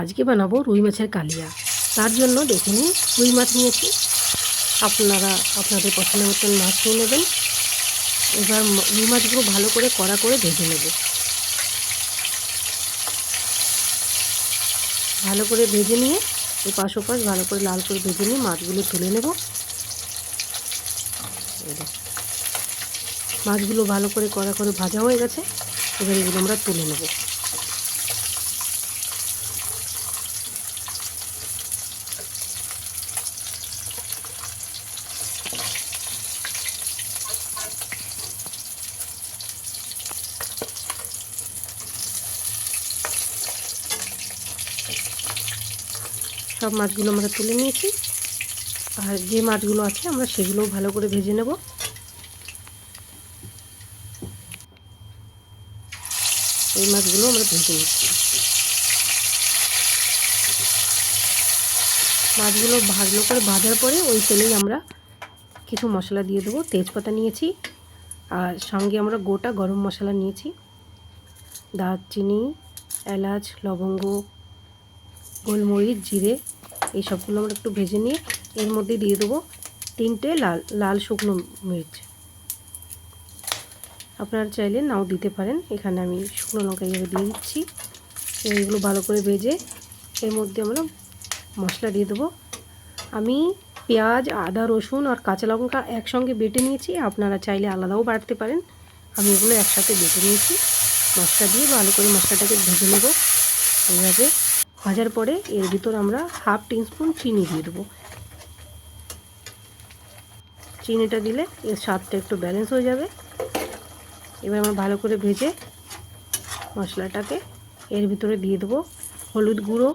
আজকে বানাবো রুই মাছের কালিয়া। তার জন্য দেখে নিন রুই মাছ নিয়েছি। আপনারা, আপনাদের পছন্দ মতন মাছ নিয়ে নেবেন। এবার রুই মাছগুলো ভালো করে কড়া করে ভেজে নেব। ভালো করে ভেজে নিয়ে এই পাশ ওপাশ ভালো করে লাল করে ভেজে নিয়ে মাছগুলো তুলে নেব। মাছগুলো ভালো করে কড়া করে ভাজা হয়ে গেছে। এবার এগুলো আমরা তুলে নেব। সব মাছগুলো আমরা তুলে নিয়েছি। আর যে মাছগুলো আছে, আমরা সেগুলোও ভালো করে ভেজে নেব। এই মাছগুলো আমরা ভেজে নিচ্ছি। মাছগুলো ভালো করে ভাজার পরে ওই তেলেই আমরা কিছু মশলা দিয়ে দেবো। তেজপাতা নিয়েছি, আর সঙ্গে আমরা গোটা গরম মশলা নিয়েছি। দারচিনি, এলাচ, লবঙ্গ গোলমরিচ, জিরে, এই সবগুলো আমরা একটু ভেজে নিয়ে এর মধ্যে দিয়ে দেবো তিনটে লাল লাল শুকনো মির্চ। আপনারা চাইলে নাও দিতে পারেন। এখানে আমি শুকনো লঙ্কা এইভাবে দিয়ে দিচ্ছি। এইগুলো ভালো করে ভেজে এর মধ্যে আমরা মশলা দিয়ে দেবো। আমি পেঁয়াজ, আদা, রসুন আর কাঁচা লঙ্কা একসঙ্গে বেটে নিয়েছি। আপনারা চাইলে আলাদাও বাটতে পারেন। আমি এগুলো একসাথে বেটে নিয়েছি। মশলা দিয়ে ভালো করে মশলাটাকে ভেজে নেব। এইভাবে ভাজার পরে এর ভিতর আমরা হাফ টিস্পুন চিনি দিয়ে দেবো। চিনিটা দিলে এর স্বাদটা একটু ব্যালেন্স হয়ে যাবে। এবার আমরা ভালো করে ভেজে মশলাটাকে এর ভিতরে দিয়ে দেবো হলুদ গুঁড়ো।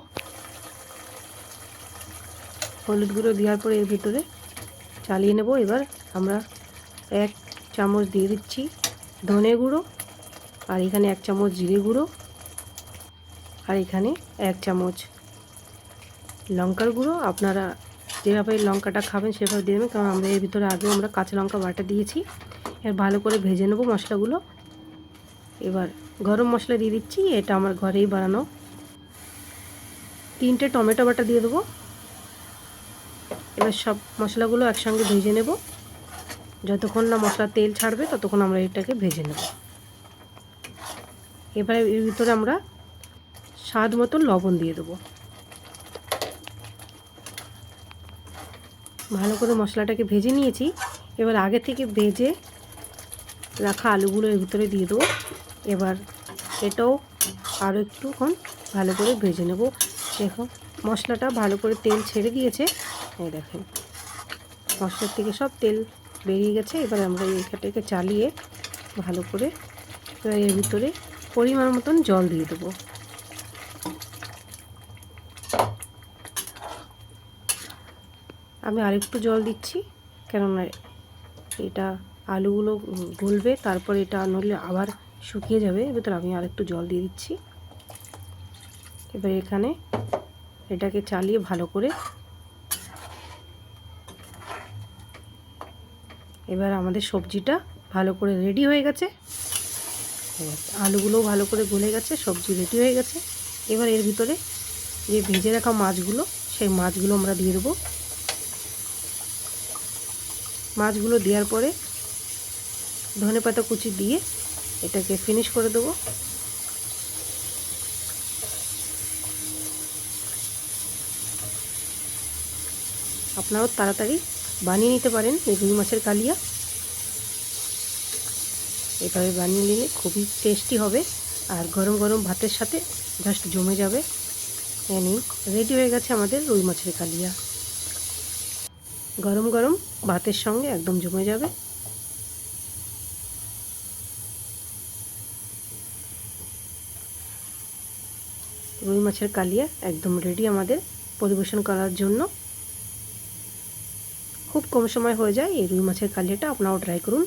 হলুদ গুঁড়ো দেওয়ার পরে এর ভিতরে চালিয়ে নেব। এবার আমরা এক চামচ দিয়ে দিচ্ছি ধনে গুঁড়ো আর এখানে এক চামচ জিরে গুঁড়ো। আর এখানে এক চামচ লঙ্কার গুঁড়ো। আপনারা যেভাবে লঙ্কাটা খাবেন সেভাবে দিয়ে দেবেন, কারণ আমরা এর ভিতরে আগেও আমরা কাঁচা লঙ্কা বাটা দিয়েছি। এবার ভালো করে ভেজে নেব মশলাগুলো। এবার গরম মশলা দিয়ে দিচ্ছি, এটা আমার ঘরেই বানানো। তিনটে টমেটো বাটা দিয়ে দেবো। এবার সব মশলাগুলো একসঙ্গে ভেজে নেব। যতক্ষণ না মশলা তেল ছাড়বে, ততক্ষণ আমরা এটাকে ভেজে নেব। এবার এর ভিতরে আমরা স্বাদ মতন লবণ দিয়ে দেবো। ভালো করে মশলাটাকে ভেজে নিয়েছি। এবার আগে থেকে ভেজে রাখা আলুগুলো এর ভিতরে দিয়ে দেবো। এবার এটাও আরও একটুক্ষণ ভালো করে ভেজে নেব। দেখো, মশলাটা ভালো করে তেল ছেড়ে দিয়েছে। এই দেখেন, মশলার থেকে সব তেল বেরিয়ে গেছে। এবার আমরা এইটাকে চালিয়ে ভালো করে এবার এর ভিতরে পরিমাণ মতন জল দিয়ে দেবো। আমি আরেকটু জল দিচ্ছি, কেননা এটা আলুগুলো গলবে, তারপর এটা নইলে আবার শুকিয়ে যাবে ভেতরে আমি আরেকটু জল দিয়ে দিচ্ছি। এবার এখানে এটাকে চালিয়ে ভালো করে এবার আমাদের সবজিটা ভালো করে রেডি হয়ে গেছে। আলুগুলোও ভালো করে গলে গেছে, সবজি রেডি হয়ে গেছে। এবার এর ভিতরে যে ভেজে রাখা মাছগুলো, সেই মাছগুলো আমরা দিয়ে দেবো। মাছগুলো দেওয়ার পরে ধনে পাতা কুচি দিয়ে এটাকে ফিনিশ করে দেবো। আপনারাও তাড়াতাড়ি বানিয়ে নিতে পারেন এই রুই মাছের কালিয়া। এভাবে বানিয়ে নিলে খুবই টেস্টি হবে আর গরম গরম ভাতের সাথে জাস্ট জমে যাবে। এনি রেডি হয়ে গেছে আমাদের রুই মাছের কালিয়া। গরম গরম ভাতের সঙ্গে একদম জমে যাবে। রুই মাছের কালিয়া একদম রেডি আমাদের পরিবেশন করার জন্য। খুব কম সময় হয়ে যায় এই রুই মাছের কালিয়াটা, আপনারাও ট্রাই করুন।